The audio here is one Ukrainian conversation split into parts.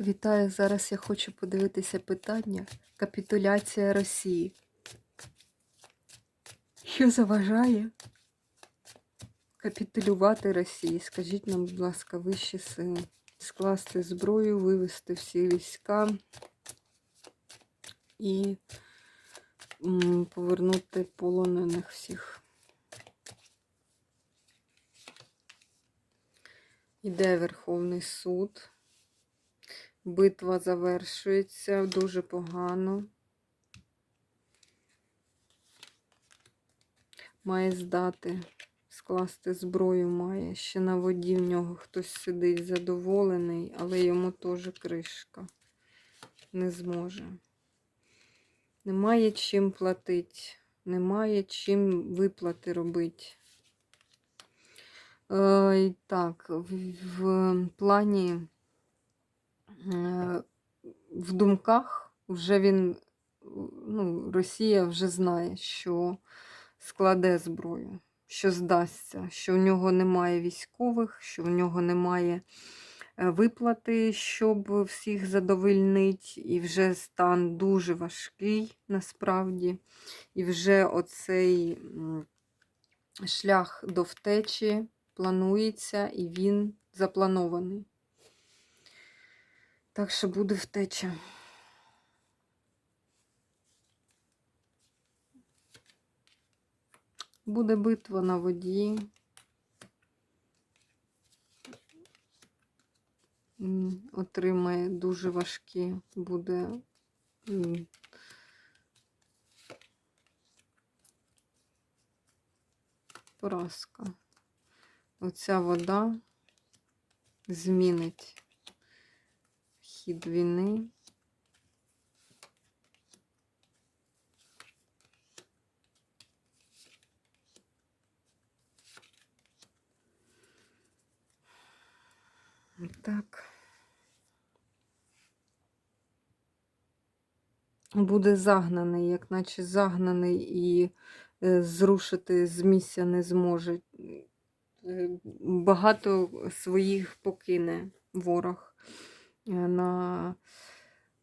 Вітаю! Зараз я хочу подивитися питання капітуляція Росії. Що заважає капітулювати Росії? Скажіть нам, будь ласка, вищі сили. Скласти зброю, вивести всі війська і повернути полонених всіх. Іде Верховний суд. Битва завершується дуже погано. Має здати, скласти зброю має. Ще на воді в нього хтось сидить задоволений, але йому теж кришка. Не зможе. Немає чим платити, немає чим виплати робити. Е, так, в, в плані в думках вже він, ну, Росія вже знає, що складе зброю, що здасться, що в нього немає військових, що в нього немає е, виплати, щоб всіх задовольнити, і вже стан дуже важкий насправді. І вже оцей шлях до втечі планується, і він запланований. Так що буде втеча. Буде битва на воді. Отримає дуже важкі, буде поразка. Оця вода змінить хід війни. Так. Буде загнаний, як наче загнаний і е, зрушити з місця не зможе. Е, Багато своїх покине ворог на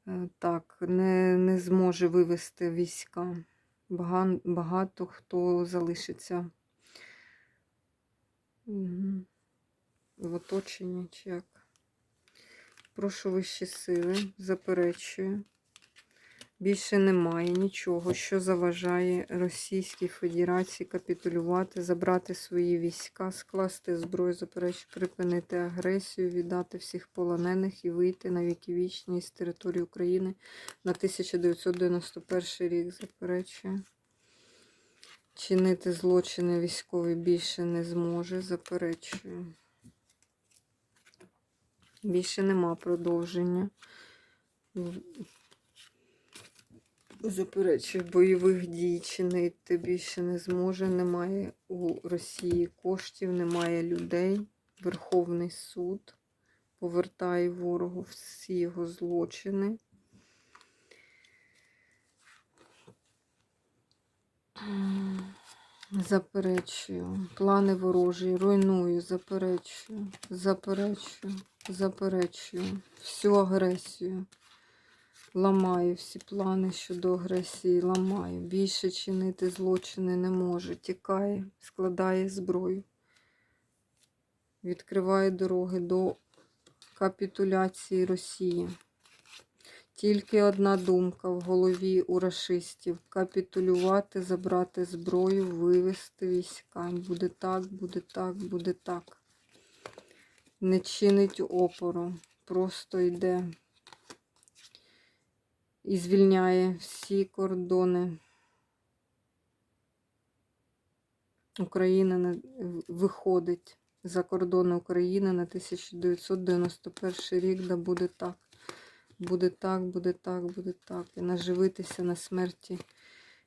е, так, не, не зможе вивести війська. Бага- Багато хто залишиться в оточенні чи як. Прошу вищі сили, заперечую. Більше немає нічого, що заважає Російській Федерації капітулювати, забрати свої війська, скласти зброю, заперечую, припинити агресію, віддати всіх полонених і вийти на віки вічні з території України на 1991 рік. Заперечую. Чинити злочини військові більше не зможе, заперечую. Більше нема продовження. Заперечую, бойових дій чинити більше не зможе. Немає у Росії коштів, немає людей. Верховний суд повертає ворогу всі його злочини. Заперечую. Плани ворожі, руйную, заперечую, заперечую, заперечую всю агресію. Ламаю всі плани щодо агресії, ламаю. Більше чинити злочини не може. Тікає, складає зброю. Відкриває дороги до капітуляції Росії. Тільки одна думка в голові у рашистів. Капітулювати, забрати зброю, вивести війська. Буде так, буде так, буде так. Не чинить опору. Просто йде і звільняє всі кордони. Україна виходить за кордони України на 1991 рік, да буде так. Буде так, буде так, буде так. І наживитися на смерті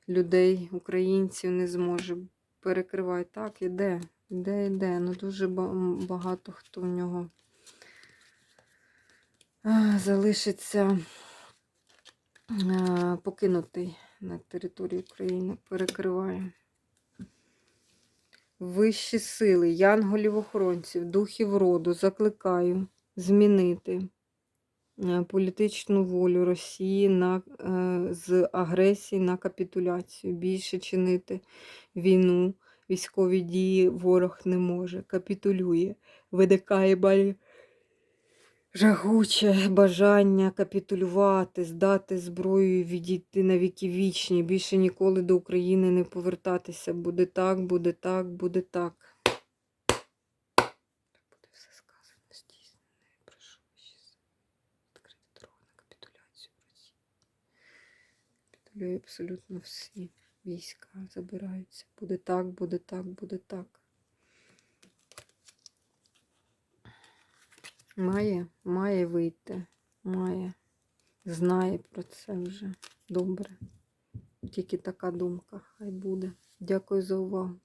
людей, українців не зможе. Перекривай так, іде, іде, іде. Ну дуже багато хто в нього залишиться покинутий на території України. Перекриває. Вищі сили, янголів-охоронців, духів роду закликаю змінити е, політичну волю Росії на, е, з агресії на капітуляцію. Більше чинити війну, військові дії ворог не може. Капітулює, видикає балі. Жагуче бажання капітулювати, здати зброю і відійти на віки вічні. Більше ніколи до України не повертатися. Буде так, буде так, буде так. Буде все сказано, здійснено. Прошу ще відкрити дорогу на капітуляцію Росії. Капітулює абсолютно всі війська, забираються. Буде так, буде так, буде так. Має, має вийти, має. Знає про це вже. Добре. Тільки така думка, хай буде. Дякую за увагу.